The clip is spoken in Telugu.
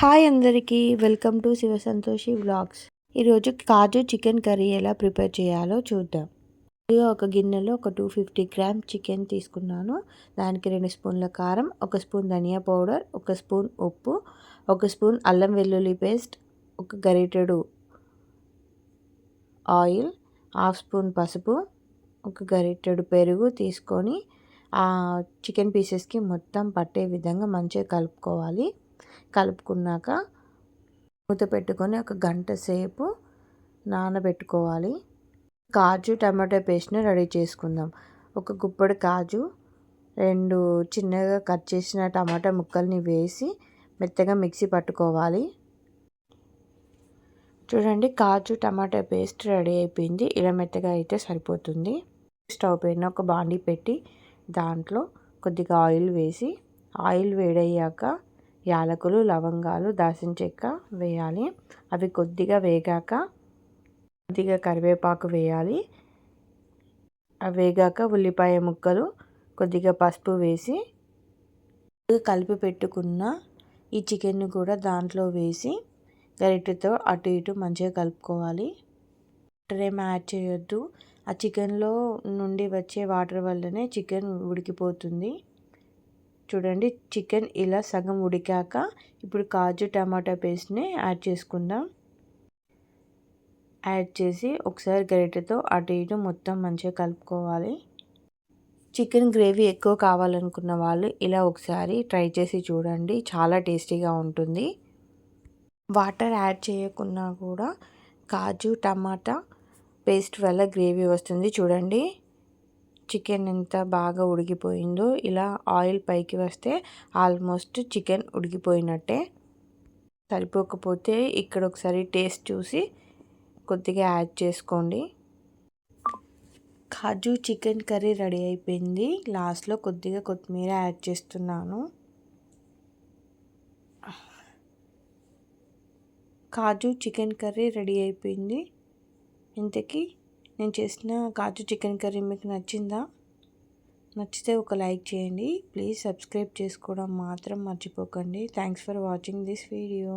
హాయ్ అందరికీ welcome to Shiva Santoshi vlogs ఈరోజు కాజు చికెన్ కర్రీ ఎలా ప్రిపేర్ చేయాలో చూద్దాం. ఒక గిన్నెలో ఒక టూ ఫిఫ్టీ గ్రామ్ చికెన్ తీసుకున్నాను. దానికి రెండు స్పూన్ల కారం ఒక స్పూన్ ధనియా పౌడర్ ఒక స్పూన్ ఉప్పు ఒక స్పూన్ అల్లం వెల్లుల్లి పేస్ట్ ఒక గరిటెడు ఆయిల్ హాఫ్ స్పూన్ పసుపు ఒక గరిటెడు పెరుగు తీసుకొని ఆ చికెన్ పీసెస్కి మొత్తం పట్టే విధంగా మంచిగా కలుపుకోవాలి. కలుపుకున్నాక మూత పెట్టుకొని ఒక గంట సేపు నానబెట్టుకోవాలి. కాజు టమాటో పేస్ట్ని రెడీ చేసుకుందాం. ఒక గుప్పడి కాజు రెండు చిన్నగా కట్ చేసిన టమాటా ముక్కల్ని వేసి మెత్తగా మిక్సీ పట్టుకోవాలి. చూడండి కాజు టమాటా పేస్ట్ రెడీ అయిపోయింది. ఇలా మెత్తగా అయితే సరిపోతుంది. స్టవ్ పైన ఒక బాండీ పెట్టి దాంట్లో కొద్దిగా ఆయిల్ వేసి ఆయిల్ వేడయ్యాక యాలకులు లవంగాలు దాల్చిన చెక్క వేయాలి. అవి కొద్దిగా వేగాక కొద్దిగా కరివేపాకు వేయాలి. అవి వేగాక ఉల్లిపాయ ముక్కలు కొద్దిగా పసుపు వేసి కలిపి పెట్టుకున్న ఈ చికెన్ను కూడా దాంట్లో వేసి గరిటెతో అటు ఇటు మంచిగా కలుపుకోవాలి. వాటర్ ఏం యాడ్ చేయొద్దు. ఆ చికెన్లో నుండి వచ్చే వాటర్ వల్లనే చికెన్ ఉడికిపోతుంది. చూడండి చికెన్ ఇలా సగం ఉడికాక ఇప్పుడు కాజు టమాటా పేస్ట్ని యాడ్ చేసుకుందాం. యాడ్ చేసి ఒకసారి గరిటెతో అటు ఇటు మొత్తం మంచిగా కలుపుకోవాలి. చికెన్ గ్రేవీ ఎక్కువ కావాలనుకున్న వాళ్ళు ఇలా ఒకసారి ట్రై చేసి చూడండి చాలా టేస్టీగా ఉంటుంది. వాటర్ యాడ్ చేయకున్నా కూడా కాజు టమాటా పేస్ట్ వల్ల గ్రేవీ వస్తుంది చూడండి. చికెన్ ఎంత బాగా ఉడికిపోయిందో ఇలా ఆయిల్ పైకి వస్తే ఆల్మోస్ట్ చికెన్ ఉడికిపోయినట్టే. సరిపోకపోతే ఇక్కడ ఒకసారి టేస్ట్ చూసి కొద్దిగా యాడ్ చేసుకోండి. కాజు చికెన్ కర్రీ రెడీ అయిపోయింది. లాస్ట్లో కొద్దిగా కొత్తిమీర యాడ్ చేస్తున్నాను. కాజు చికెన్ కర్రీ రెడీ అయిపోయింది. ఇంతకీ నేను చేసిన కాజు చికెన్ కర్రీ మీకు నచ్చిందా? నచ్చితే ఒక లైక్ చేయండి. ప్లీజ్ సబ్స్క్రైబ్ చేసుకోవడం మాత్రం మర్చిపోకండి. Thanks for watching this video.